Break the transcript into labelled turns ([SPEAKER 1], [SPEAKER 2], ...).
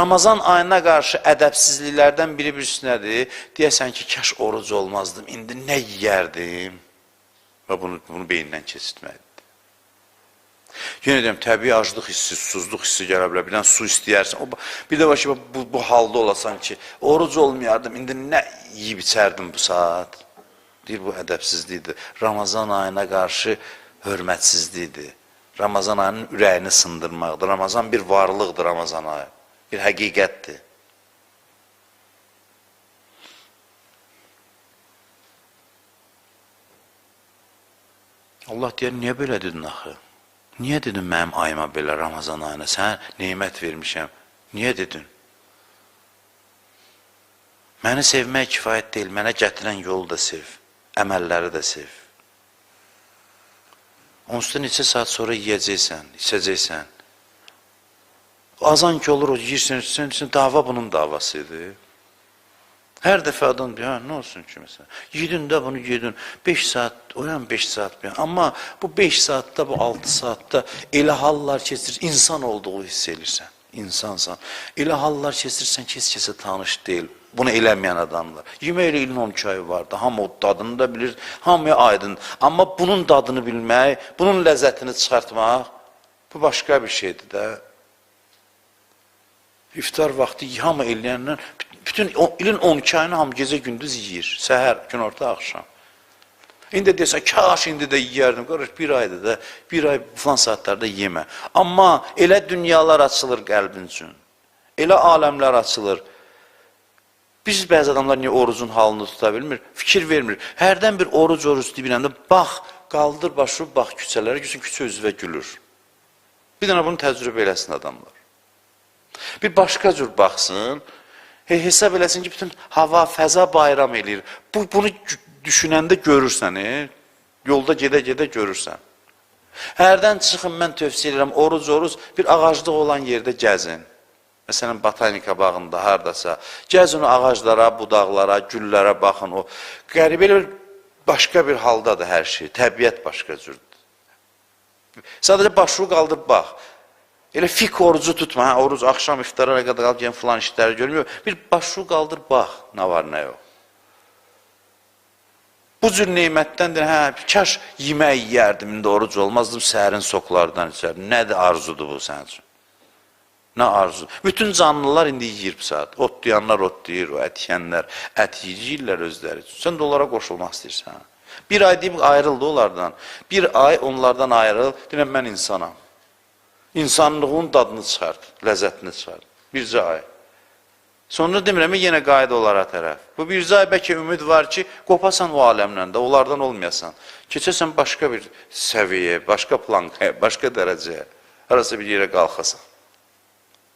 [SPEAKER 1] Ramazan ayına qarşı ədəbsizliklərdən biri birisi nədir? Deyəsən ki, kaş oruc olmazdım, indi nə yeyərdim? Və bunu, bunu beynindən keçirtməkdir. Yenə deyəm, təbii aclıq hissi, susuzluq hissi gələ bilər. Bir dənə su istəyərsən. O, bir də var ki, bu, bu halda olasan ki, oruc olmayardım, indi nə yeyib içərdim bu saat? Deyir, bu ədəbsizlikdir. Ramazan ayına qarşı hörmətsizlikdir. Ramazan ayının ürəyini sındırmaqdır. Ramazan bir varlıqdır Ramazan ayı. Bir həqiqətdir. Allah deyər, niyə belə dedin axı? Niyə dedin mənim ayıma belə Ramazan ayına? Sənə neymət vermişəm. Niyə dedin? Məni sevmək kifayət deyil, mənə gətirən yolu da sev, əməlləri də sev. Onsuz da neçə saat sonra yeyəcəksən, içəcəksən. Azan ki olur, o yiyirsən, içsən, içsən, dava bunun davasıdır. Hər dəfə adam deyir, hə, nə olsun ki, məsələn, yedin də bunu yedin, 5 saat, oyan 5 saat, bir. amma bu 5 saatda, bu 6 saatda elə hallar keçir, insan olduğu hiss edirsən, insansan. Elə hallar keçirsən ki, heç kəsə tanış deyil, bunu eləməyən adamlar. Yemək ilin 12 ayı vardı, hamı o dadını da bilir, hamıya aydın. Amma bunun dadını bilmək, bunun ləzzətini çıxartmaq, bu başqa bir şeydir də. İftar vaxtı hamı eləyəndən bütün o, ilin 12 ayını hamı gecə gündüz yeyir. Səhər, günorta, axşam. İndi desən, kaş indi də yeyərdim. Qardaş, bir ayda da, bir ay falan saatlarda yemə. Amma elə dünyalar açılır qəlbin üçün. Elə aləmlər açılır. Biz bəzi adamlar niyə orucun halını tuta bilmir? Fikir vermir. Hərdən bir oruc oruc deyib biləndə, bax, qaldır başı, bax küçələrə, gülsün küçə özüvə gülür. Bir dənə bunu təcrübə eləsin adamlar. Bir başqa cür baxsın, he, hesab eləsin ki, bütün hava, fəza bayram eləyir. Bu, bunu düşünəndə görürsən, e? yolda gedə-gedə görürsən. Hərdən çıxın, mən tövsiyə edirəm, oruc, oruc, bir ağaclıq olan yerdə gəzin. Məsələn, botanika bağında, haradasa. Gəzin o ağaclara, budaqlara, güllərə baxın. O qəribə elə bir başqa bir haldadır hər şey. Təbiət başqa cürdür. Sadəcə başını qaldırıb bax. Elə fik orucu tutma, hə, oruc axşam iftara qədər qalıb gələn filan işləri görmür. Bir başını qaldır bax, nə var, nə yox. Bu cür nemətdəndir, hə, kaş yemək yeyərdim, indi oruc olmazdım, səhərin soklardan içərdim. Nədir arzudur bu sənin üçün? Nə arzu? Bütün canlılar indi yeyir bu saat. Otlayanlar otlayır, o ət yeyənlər ət yeyirlər özləri üçün. Sən də onlara qoşulmaq istəyirsən. Bir ay deyib ayrıldı onlardan. Bir ay onlardan ayrıl, deyirəm mən insanam. İnsanlığın dadını çıxart, ləzzətini çıxart. Bircə ay. Sonra demirəm, yenə qayıd onlara tərəf. Bu bircə ay bəlkə ümid var ki, qopasan o aləmdən də, onlardan olmayasan. Keçəsən başqa bir səviyyə, başqa plankaya, başqa dərəcəyə, harasa bir yerə qalxasan.